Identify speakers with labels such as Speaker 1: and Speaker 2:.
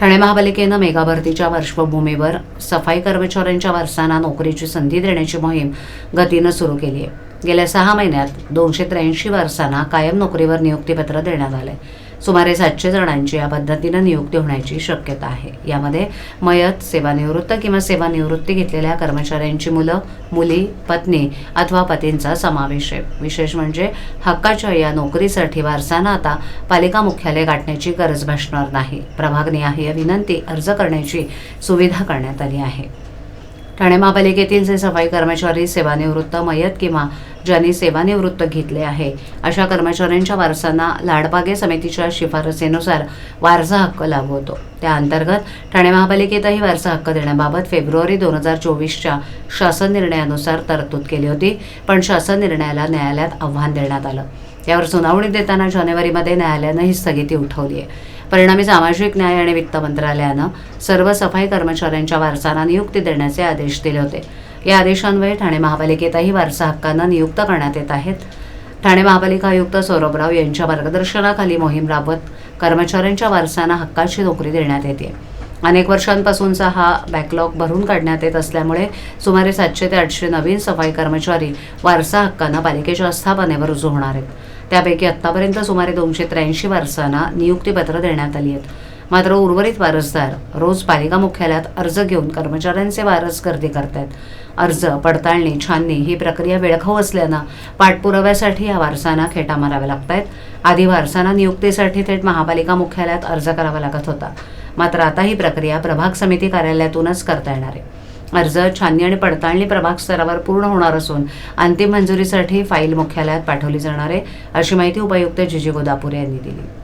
Speaker 1: ठाणे महापालिकेनं मेगा भरतीच्या पार्श्वभूमीवर सफाई कर्मचाऱ्यांच्या वारसांना नोकरीची संधी देण्याची मोहीम गतीनं सुरू केली आहे गेल्या सहा महिन्यात दोनशे त्र्याऐंशी वारसांना कायम नोकरीवर नियुक्तीपत्र देण्यात आलंय. सुमारे सातशे जणांची या पद्धतीनं नियुक्ती होण्याची शक्यता आहे. यामध्ये मयत सेवानिवृत्त किंवा सेवानिवृत्ती घेतलेल्या कर्मचाऱ्यांची मुलं मुली पत्नी अथवा पतींचा समावेश आहे. विशेष म्हणजे हक्काच्या या नोकरीसाठी वारसांना आता पालिका मुख्यालय गाठण्याची गरज भासणार नाही. प्रभागनिहाय विनंती अर्ज करण्याची सुविधा करण्यात आली आहे. ठाणे महापालिकेतील जे सफाई कर्मचारी सेवानिवृत्त मयत किंवा ज्यांनी सेवानिवृत्त घेतले आहे. अशा कर्मचाऱ्यांच्या वारसांना लाडबागे समितीच्या शिफारसीनुसार वारसा हक्क लागू होतो. त्या अंतर्गत ठाणे महापालिकेतही वारसा हक्क देण्याबाबत फेब्रुवारी दोन हजार चोवीसच्या शासन निर्णयानुसार तरतूद केली होती पण शासन निर्णयाला न्यायालयात आव्हान देण्यात आलं. यावर सुनावणी देताना जानेवारीमध्ये न्यायालयानं ही स्थगिती उठवली आहे. परिणामी सामाजिक न्याय आणि वित्त मंत्रालयानं सर्व सफाई कर्मचाऱ्यांच्या वारसांना नियुक्ती देण्याचे आदेश दिले होते. या आदेशान्वये ठाणे महापालिकेतही वारसा हक्कांना नियुक्त करण्यात येत आहेत. ठाणे महापालिका आयुक्त सौरभराव यांच्या मार्गदर्शनाखाली मोहीम राबवत कर्मचाऱ्यांच्या वारसांना हक्काची नोकरी देण्यात येते. अनेक वर्षांपासूनचा हा बॅकलॉग भरून काढण्यात येत असल्यामुळे सुमारे सातशे ते आठशे नवीन सफाई कर्मचारी वारसा हक्कांना पालिकेच्या स्थापनेवर रुजू होणार आहेत. त्यापैकी आत्तापर्यंत सुमारे दोनशे त्र्याऐंशी वारसांना नियुक्तीपत्र देण्यात आली आहेत. मात्र उर्वरित वारसदार रोज पालिका मुख्यालयात अर्ज घेऊन कर्मचाऱ्यांचे वारस गर्दी करतात अर्ज पडताळणी छाननी ही प्रक्रिया वेळखाऊ असल्यानं पाठपुराव्यासाठी या वारसांना खेटा माराव्या लागत आहेत आधी वारसांना नियुक्तीसाठी थेट महापालिका मुख्यालयात अर्ज करावा लागत होता. मात्र आता ही प्रक्रिया प्रभाग समिती कार्यालयातूनच करता येणार आहे. अर्ज छाननी आणि पडताळणी प्रभाग स्तरावर पूर्ण होणार असून अंतिम मंजुरीसाठी फाईल मुख्यालयात पाठवली जाणार आहे अशी माहिती उपायुक्त जिजी गोदापुरे यांनी दिली.